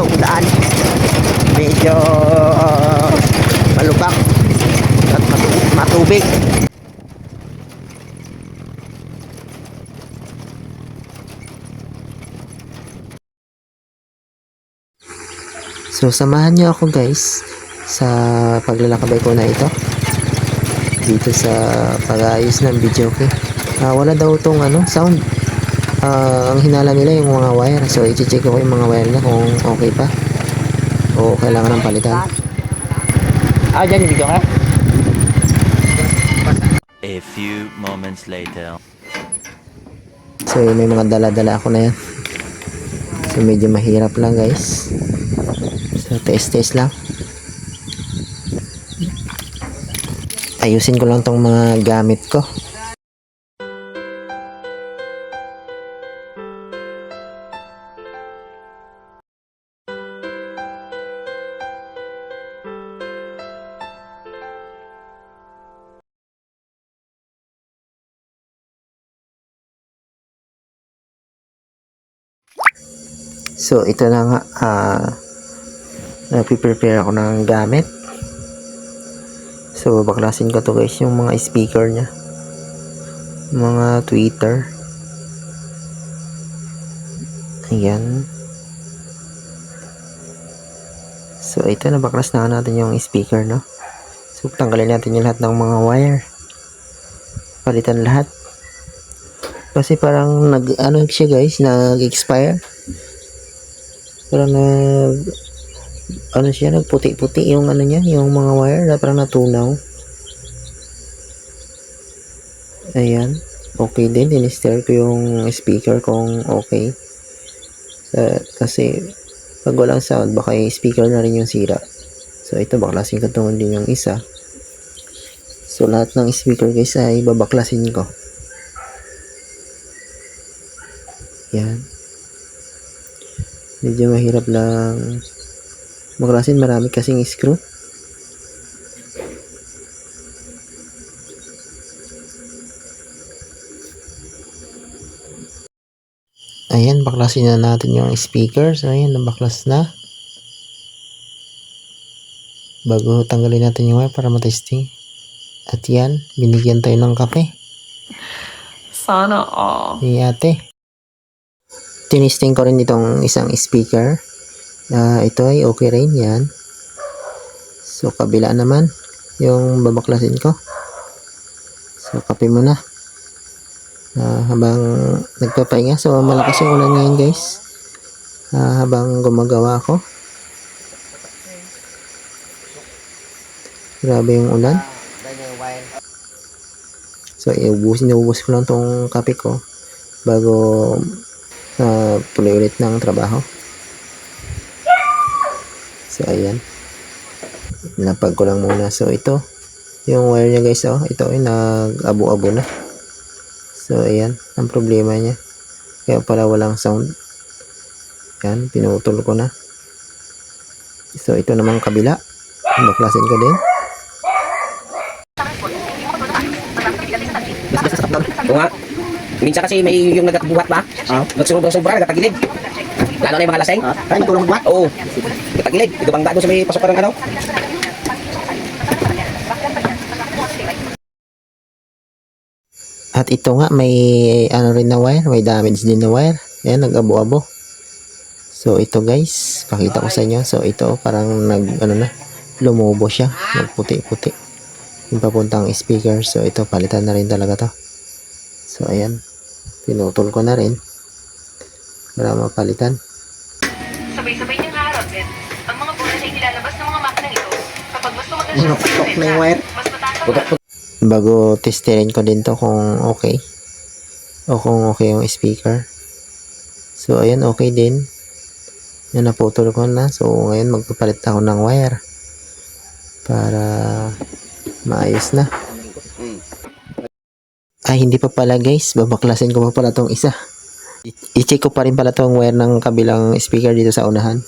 yung daan. Medyo uh, malubak at matu- matubig. So, samahan niyo ako guys sa paglalakabay ko na ito dito sa pag-aayos ng video ko. Ah, wala daw tong ano, sound. Ah, ang hinala nila yung mga wire. So, i-check ko yung mga wire niya kung okay pa. O kailangan ng palitan. Ah, dyan yung video ka? A few moments later. So, may mga dala-dala ako na yan. So, medyo mahirap lang guys. So, test-test lang. Ayusin ko lang tong mga gamit ko. So, ito na nga. ah Nagpiprepare ako ng gamit. So, baklasin ko to guys, yung mga speaker niya. Mga tweeter. Ayan. So, ito na baklas na natin yung speaker, no? So, tanggalin natin yung lahat ng mga wire. Palitan lahat. Kasi parang nag, ano siya guys, nag-expire. Parang nag, ano siya, nagputi-puti yung ano niya, yung mga wire na parang natunaw. Ayan. Okay din, in-stare ko yung speaker kung okay. Sa- kasi, pag walang sound, baka yung speaker na rin yung sira. So, ito, baklasin ko itong din yung isa. So, lahat ng speaker guys ay babaklasin ko. Yan. Medyo mahirap lang Baklasin marami kasing screw. Ayan, baklasin na natin yung speaker. So, ayan, nabaklas na. Bago tanggalin natin yung wire para matesting. At yan, binigyan tayo ng kape. Sana all. Ni ate. Tinisting ko rin itong isang speaker. Ah, ito ay okay rin yan. So, kabila naman yung babaklasin ko. So, kape mo na. Ah, habang nagpapahinga. So, malakas yung ulan ngayon guys. Ah, habang gumagawa ako. Grabe yung ulan. So, iubus, inuubos ko lang tong kape ko bago uh, tuloy ulit ng trabaho. So, ayan. Napag ko lang muna. So, ito. Yung wire niya guys, oh. Ito ay nag-abo-abo na. So, ayan. Ang problema niya. Kaya pala walang sound. Yan. Pinutol ko na. So, ito naman kabila. Baklasin ko din. Oo nga. Minsan kasi may yung nagbuhat ba? Ah. Nagsunod ng sobra, nagtagilid. Lalo na yung mga laseng. Ah, ko lang ba? Oo. Nagtagilid. Ito bang doon sa may pasok ng ano? At ito nga, may ano rin na wire, may damage din na wire. Ayan, nag-abo-abo. So, ito guys, pakita ko sa inyo. So, ito parang nag, ano na, lumubo siya. Nagputi-puti. Yung papuntang speaker. So, ito, palitan na rin talaga to. So, ayan. Pinutol ko na rin. Para mapalitan. Sabay-sabay niyang haharapin ang mga bola na inilalabas ng mga makinang ito kapag mas tumagal Ano, putok na yung wire? mas mataas. Bago testerin ko din to kung okay. O kung okay yung speaker. So, ayan, okay din. Yan, naputol ko na. So, ngayon magpapalit ako ng wire. Para maayos na. Ay, hindi pa pala guys. Babaklasin ko pa pala tong isa. I-check ko pa rin pala tong wire ng kabilang speaker dito sa unahan.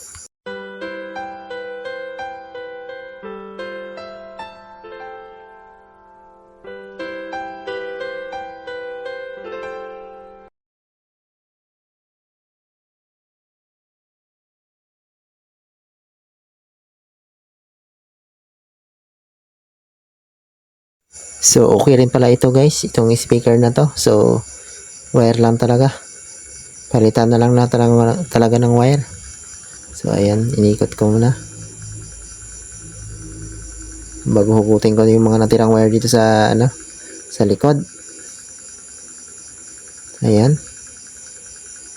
So, okay rin pala ito guys, itong speaker na to. So, wire lang talaga. Palitan na lang na talaga, talaga ng wire. So, ayan, inikot ko muna. Bago hugutin ko yung mga natirang wire dito sa, ano, sa likod. Ayan.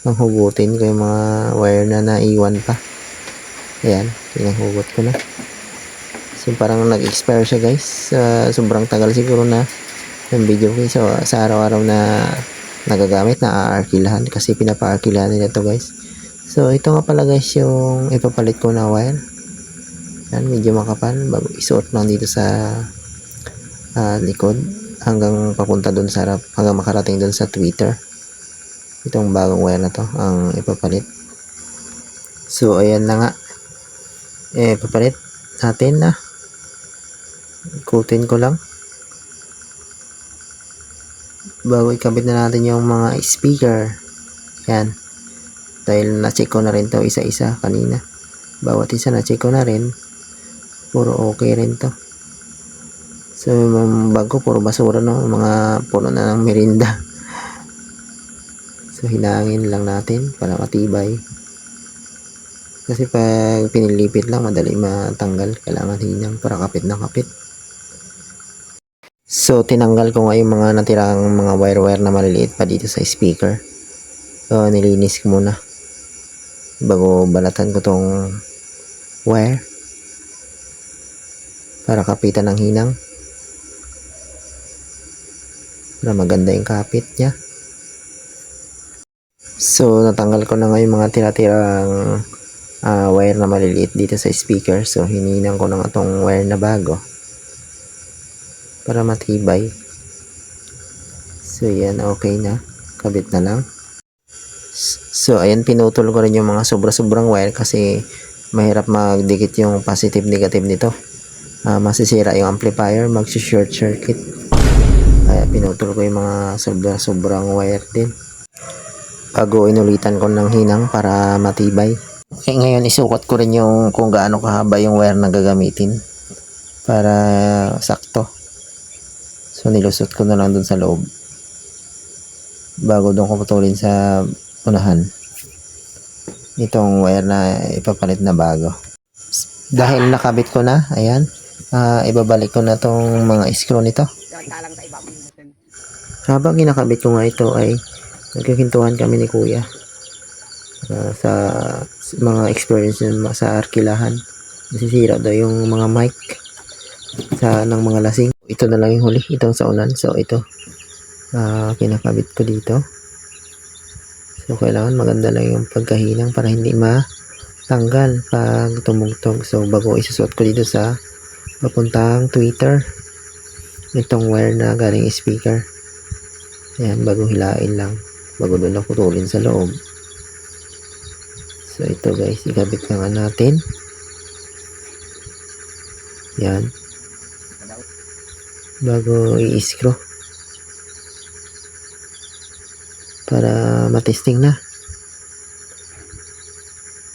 Panghugutin ko yung mga wire na naiwan pa. Ayan, pinahugot ko na. So parang nag-expire siya guys. Sa sobrang tagal siguro na ng video ko. So sa araw-araw na nagagamit na aarkilahan kasi pinapa-arkilahan nila to guys. So ito nga pala guys yung ipapalit ko na wire. Yan, medyo makapal. Bago isuot lang dito sa ah, likod hanggang papunta dun sa harap. Hanggang makarating dun sa Twitter. Itong bagong wire na to ang ipapalit. So ayan na nga. Eh, papalit natin na ikutin ko lang. Bago ikabit na natin yung mga speaker. Yan. Dahil na-check ko na rin to isa-isa kanina. Bawat isa na-check ko na rin. Puro okay rin to. So yung bag ko puro basura no? Mga puno na ng merinda. So hinangin lang natin para matibay. Kasi pag pinilipit lang madali matanggal. Kailangan hinang para kapit na kapit So, tinanggal ko nga yung mga natirang mga wire-wire na maliliit pa dito sa speaker. So, nilinis ko muna. Bago balatan ko tong wire. Para kapitan ng hinang. Para maganda yung kapit niya. So, natanggal ko na nga yung mga tira-tirang ah, wire na maliliit dito sa speaker. So, hininang ko na nga tong wire na bago para matibay. So, yan, okay na. Kabit na lang. So, ayan, pinutol ko rin yung mga sobra-sobrang wire kasi mahirap magdikit yung positive-negative nito. Ah, masisira yung amplifier, mag-short circuit. Kaya pinutol ko yung mga sobra-sobrang wire din. Bago inulitan ko ng hinang para matibay. Okay, ngayon isukat ko rin yung kung gaano kahaba yung wire na gagamitin para sakto. So nilusot ko na lang dun sa loob. Bago doon ko putulin sa unahan. Itong wire na ipapalit na bago. Dahil nakabit ko na, ayan. ah, ibabalik ko na tong mga screw nito. Habang kinakabit ko nga ito ay nagkakintuhan kami ni kuya ah, sa mga experience sa arkilahan. Nasisira daw yung mga mic sa ng mga lasing. Ito na lang yung huli, itong sa unan. So ito, ah kinakabit ko dito. So kailangan maganda lang yung pagkahinang para hindi matanggal pag tumugtog. So bago isusot ko dito sa papuntang Twitter, itong wire na galing speaker. Ayan, bago hilain lang. Bago doon ako putulin sa loob. So ito guys, ikabit na nga natin. Yan. Bago i-screw. Para matesting na.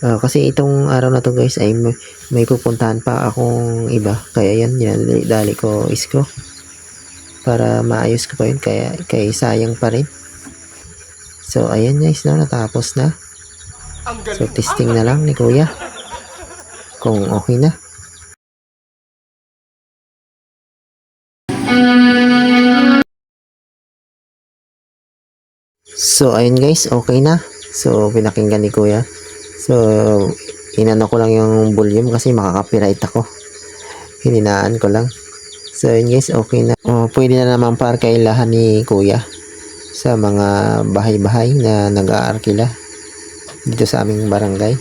Ah, kasi itong araw na to guys ay may, may pupuntahan pa akong iba. Kaya yan, yan dali ko screw. Para maayos ko pa yun. Kaya, kaya sayang pa rin. So, ayan guys, no, natapos na. So, testing na lang ni kuya. Kung okay na. So, ayun guys, okay na. So, pinakinggan ni kuya. So, inano ko lang yung volume kasi makaka-copyright ako. Hininaan ko lang. So, ayun guys, okay na. Oh, pwede na naman parkailahan ni kuya sa mga bahay-bahay na nag-aarkila dito sa aming barangay.